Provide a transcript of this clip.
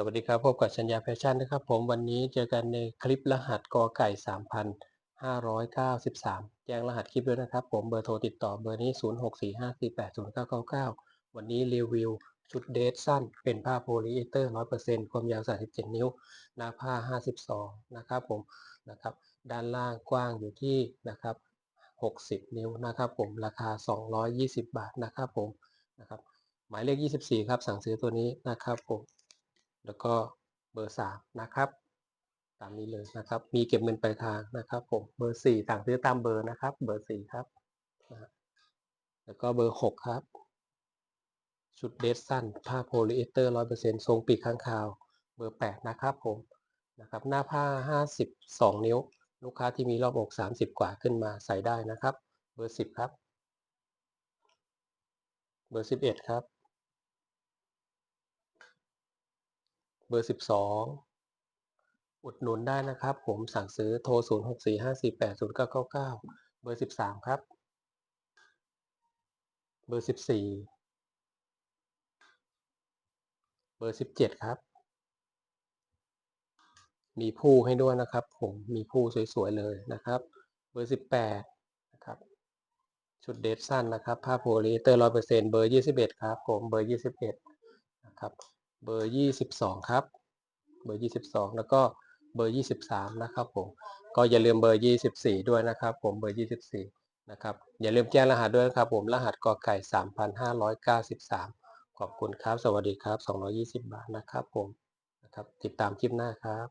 สวัสดีครับ พบกับชัญญาแฟชั่นนะครับ ผมวันนี้เจอกันในคลิปรหัสกอไก่ 3,593 แจ้งรหัสคลิปด้วยนะครับ ผมเบอร์โทรติดต่อเบอร์นี้ 0645480999 วันนี้รีวิว ชุดเดทสั้น เป็นผ้าโพลีเอสเตอร์ 100%ความยาว 37 นิ้ว หน้าผ้า 52 นะครับผมนะครับ ด้านล่างกว้างอยู่ที่นะครับ 60 นิ้วนะครับผมราคา 220 บาทนะครับผมนะครับหมายเลข 24 ครับ สั่งซื้อตัวนี้นะครับผม แล้วก็เบอร์สามนะครับ ตามนี้เลยนะครับ มีเก็บเงินปลายทางนะครับผมเบอร์สี่ต่างซื้อตามเบอร์นะครับ เบอร์สี่ครับนะแล้วก็เบอร์หกครับ ชุดเดรสสั้นผ้าโพลีเอสเตอร์ร้อยเปอร์เซ็นต์ทรงปีกข้างคาว เบอร์แปดนะครับผมนะครับ หน้าผ้าห้าสิบสองนิ้ว ลูกค้าที่มีรอบอกสามสิบกว่าขึ้นมาใส่ได้นะครับ เบอร์สิบครับ เบอร์สิบเอ็ดครับ เบอร์ 12 อุดหนุนได้นะครับ ผมสั่งซื้อโทร 0645480999 เบอร์ 13 ครับ เบอร์ 14 เบอร์ 17 ครับ มีผู้ให้ด้วยนะครับ ผมมีผู้สวยๆเลยนะครับ เบอร์ 18 นะครับชุดเดทสั้นนะครับผ้าโพลีเตอสเตอร์100%เบอร์21ครับผมเบอร์21นะครับ เบอร์22ครับ เบอร์22แล้วก็เบอร์23นะครับผมก็อย่าลืมเบอร์24ด้วยนะครับ ผมเบอร์24นะครับอย่าลืมแจ้งรหัสด้วยนะครับ ผมรหัสกอไก่3,593ขอบคุณครับ สวัสดีครับ220บาทนะครับผมนะครับติดตามคลิปหน้าครับ